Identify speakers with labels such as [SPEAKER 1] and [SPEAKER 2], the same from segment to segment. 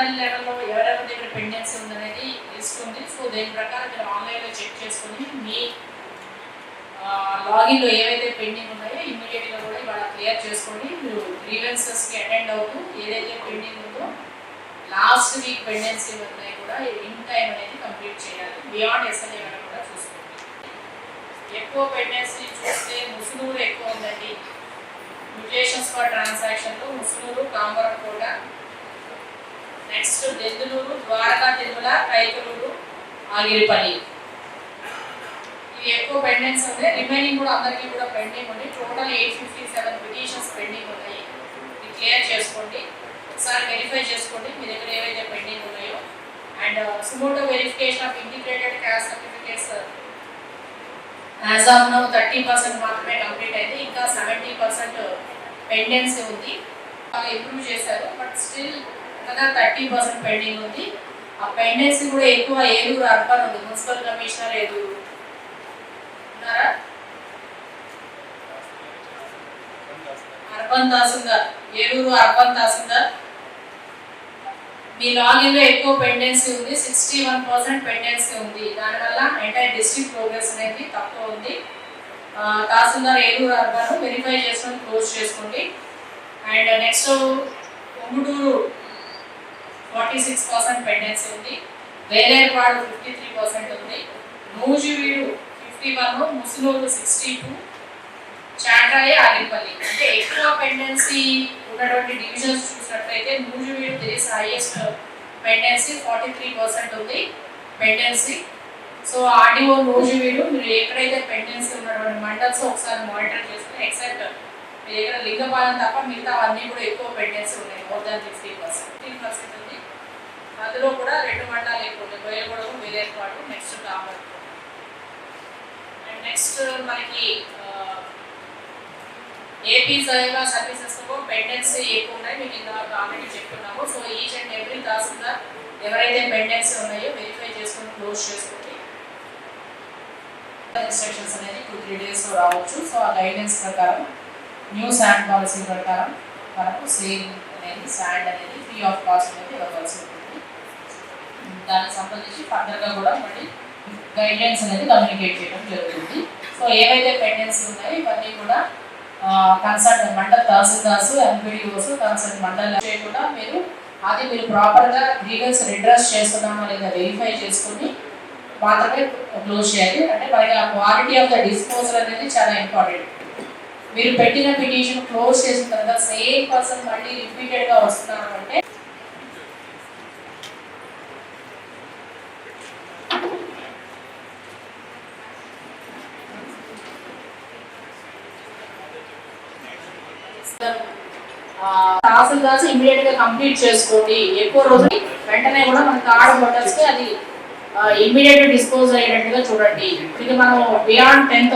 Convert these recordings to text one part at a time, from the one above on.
[SPEAKER 1] మండల్ లెవెల్లో ఎవరెవరి దగ్గర పెండెన్సీ ఉందనేది లిస్ట్ సో దీని ప్రకారం మీరు ఆన్లైన్లో చెక్ చేసుకొని మీ లాగిన్లో ఏవైతే పెండింగ్ ఉన్నాయో ఇమ్మీడియట్గా కూడా ఇవాళ క్లియర్ చేసుకొని మీరు గ్రీవెన్సెస్కి అటెండ్ అవుతూ ఏదైతే పెండింగ్ ఉందో లాస్ట్ వీక్ పెండెన్సీ ఉన్నాయి కూడా ఇన్ టైం అనేది కంప్లీట్ చేయాలి. బియాండ్ ఎస్ఎల్ఏ వరకు కూడా చూసుకోండి. ఎక్కువ పెండెన్సీ చూస్తే ముసునూరు ఎక్కువ ఉందండి. మ్యూటేషన్స్ ఫర్ ట్రాన్సాక్షన్లో ముసునూరు కూడా నెక్స్ట్ దెందులూరు ద్వారకా తిరుమల కైకలూరు ఆగిరిపల్లి. ఇవి ఎక్కువ పెండెన్స్ ఉన్నాయి రిమైనింగ్ కూడా అందరికీ కూడా పెండింగ్ ఉంది total eight fifty seven petitions pending ఉన్నాయి. ఇది క్లియర్ చేసుకోండి. ఒకసారి వెరిఫై చేసుకోండి. మీ దగ్గర ఏవైతే పెండింగ్ ఉన్నాయో. And uh, suo moto verification of integrated caste certificates as of now thirty percent మాత్రమే కంప్లీట్ అయింది ఇంకా సెవెంటీ పర్సెంట్ పెండెన్సీ ఉంది. అలా ఇంప్రూవ్ చేశారు బట్ స్టిల్ చక్కగా థర్టీ పర్సెంట్ పెండింగ్ ఉంది. ఆ పెండెన్సీ కూడా ఎక్కువ ఏలూరు అర్బన్ ఉంది. మున్సిపల్ కమిషనర్ ఏలూరు ఉన్నారా? అర్బన్ తహసీల్దార్. ఏలూరు అర్బన్ తహసీల్దార్. మీ లాగిన్లో ఎక్కువ పెండెన్సీ ఉంది. సిక్స్టీ వన్ పర్సెంట్ పెండెన్సీ ఉంది. దానివల్ల ఎంటైర్ డిస్ట్రిక్ట్ ప్రోగ్రెస్ అనేది తక్కువ ఉంది. తహసీల్దార్ ఏలూరు అర్బన్ వెరిఫై చేసుకొని క్లోజ్ చేసుకోండి. And next Unguturu forty six percent pendency ఉంది. వేలేరుపాడు ఫిఫ్టీ త్రీ పర్సెంట్ ఉంది. Nuzvid fifty one Musunuru sixty two. Chatrai Agipalli అంటే ఎక్కువ పెండెన్సీ ఉన్నటువంటి డివిజన్స్ చూసినట్లయితే నూజివీడు తెలిసి highest pendency forty three percent ఉంది పెండెన్సీ సో ఆర్డీఓ నూజివీడు మీరు ఎక్కడైతే పెండెన్సీ ఉన్నటువంటి మండల్స్ ఒకసారి మానిటర్ చేసుకుని ఎక్సెప్ట్ మీ దగ్గర లింగపాలెం తప్ప మిగతా అన్నీ కూడా ఎక్కువ పెండెన్సీ ఉన్నాయి more than fifty percent fifteen percent ఉంది. అందులో కూడా రెండు మండలాలు ఎక్కువ ఉన్నాయి. బయలుగూడెం విలేపాడు నెక్స్ట్ కామర్ అండ్ నెక్స్ట్ మనకి ఏపీ సైవా సర్వీసెస్ పెండెన్సీ ఎక్కువ ఉన్నాయి. మేము ఇంతవరకు ఆల్రెడీ చెప్తున్నాము. So each and every tahsildar ఎవరైతే పెండెన్సీ ఉన్నాయో వెరిఫై చేసుకొని క్లోజ్ చేసుకోండి ఇన్స్ట్రక్షన్స్ అనేది టూ త్రీ డేస్లో రావచ్చు. సో ఆ గైడెన్స్ ప్రకారం న్యూ శాండ్ పాలసీ ప్రకారం మనకు సేమ్ అనేది శాండ్ అనేది ఫ్రీ ఆఫ్ కాస్ట్ అనేది ఇవ్వవలసి ఉంటుంది దానికి సంబంధించి ఫర్దర్గా కూడా మళ్ళీ గైడ్లైన్స్ అనేది కమ్యూనికేట్ చేయడం జరుగుతుంది. సో ఏవైతే పెండెన్సీ ఉన్నాయో ఇవన్నీ కూడా concern mandal tahsildars MPDOs concern mandal కూడా మీరు అది మీరు ప్రాపర్గా గ్రీవెన్స్ రిడ్రెస్ చేస్తున్నామా లేదా వెరిఫై చేసుకుని మాత్రమే క్లోజ్ చేయాలి. అంటే మనకి ఆ క్వాలిటీ ఆఫ్ ద డిస్పోజల్ అనేది చాలా ఇంపార్టెంట్ మీరు పెట్టిన పిటిషన్ క్లోజ్ చేసిన తర్వాత సేమ్ పర్సన్ మళ్ళీ రిపీటెడ్గా వస్తున్నారు అంటే తహసీల్దార్స్ ఇమీడియట్గా కంప్లీట్ చేసుకోండి. ఎక్కువ రోజులు వెంటనే కూడా మన కార్డ్ హోటల్స్కి అది ఇమీడియట్ డిస్పోజ్ అయ్యేటట్టుగా చూడండి. ఇది మనం beyond tenth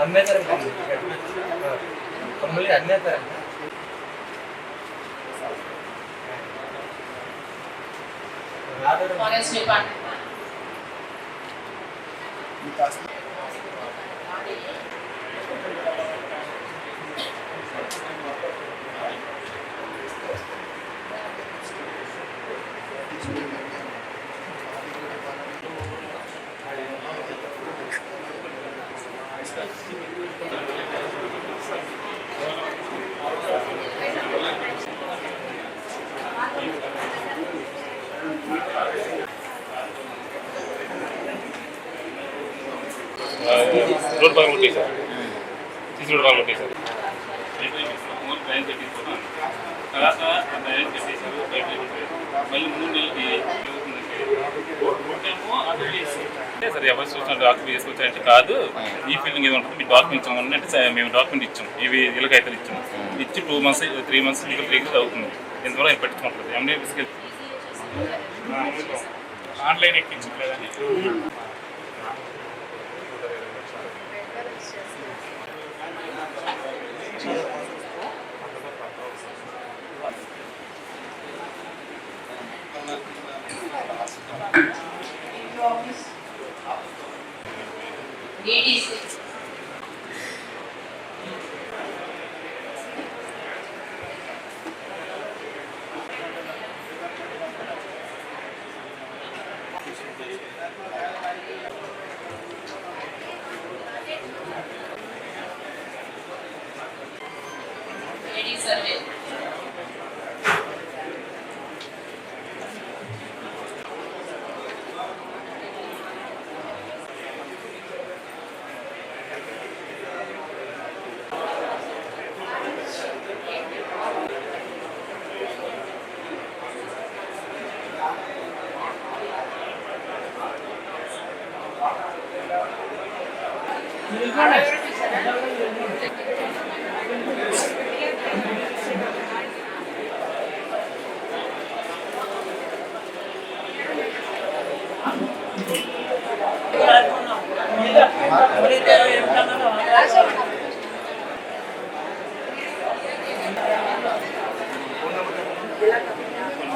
[SPEAKER 2] అమ్మేతారంట కమ్మలి అమ్మేతారంట
[SPEAKER 1] forest department
[SPEAKER 3] road పక్కన కొట్టేశారు. సీసీ రోడ్ పక్కన కొట్టేశారు. తర్వాత బయట మళ్ళీ మూడు నెలలకి సరే ఎవరు చూసిన డాక్యుమెంట్ తీసుకొచ్చారంటే కాదు. ఈ ఫీల్డింగ్ ఏదో ఉంటుంది. మీ డాక్యుమెంట్ ఇచ్చాము అంటే సరే మేము డాక్యుమెంట్ ఇచ్చాం. ఇవి ఇలాగైతే ఇచ్చాం. ఇచ్చి two months three months legal legal అవుతుంది. ఇంతవరకు ఆయన పెట్టుకుంటుంది ఎండి ఆన్లైన్ ఎక్కించట్లేదని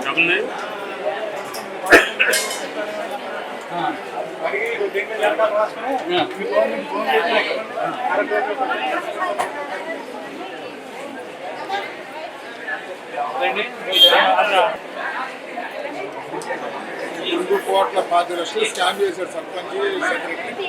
[SPEAKER 3] 잡네?
[SPEAKER 4] రెండు కోట్ల పాతి లక్షలు స్కామ్ చేశాడు సర్పంచ్ సెక్రటరీ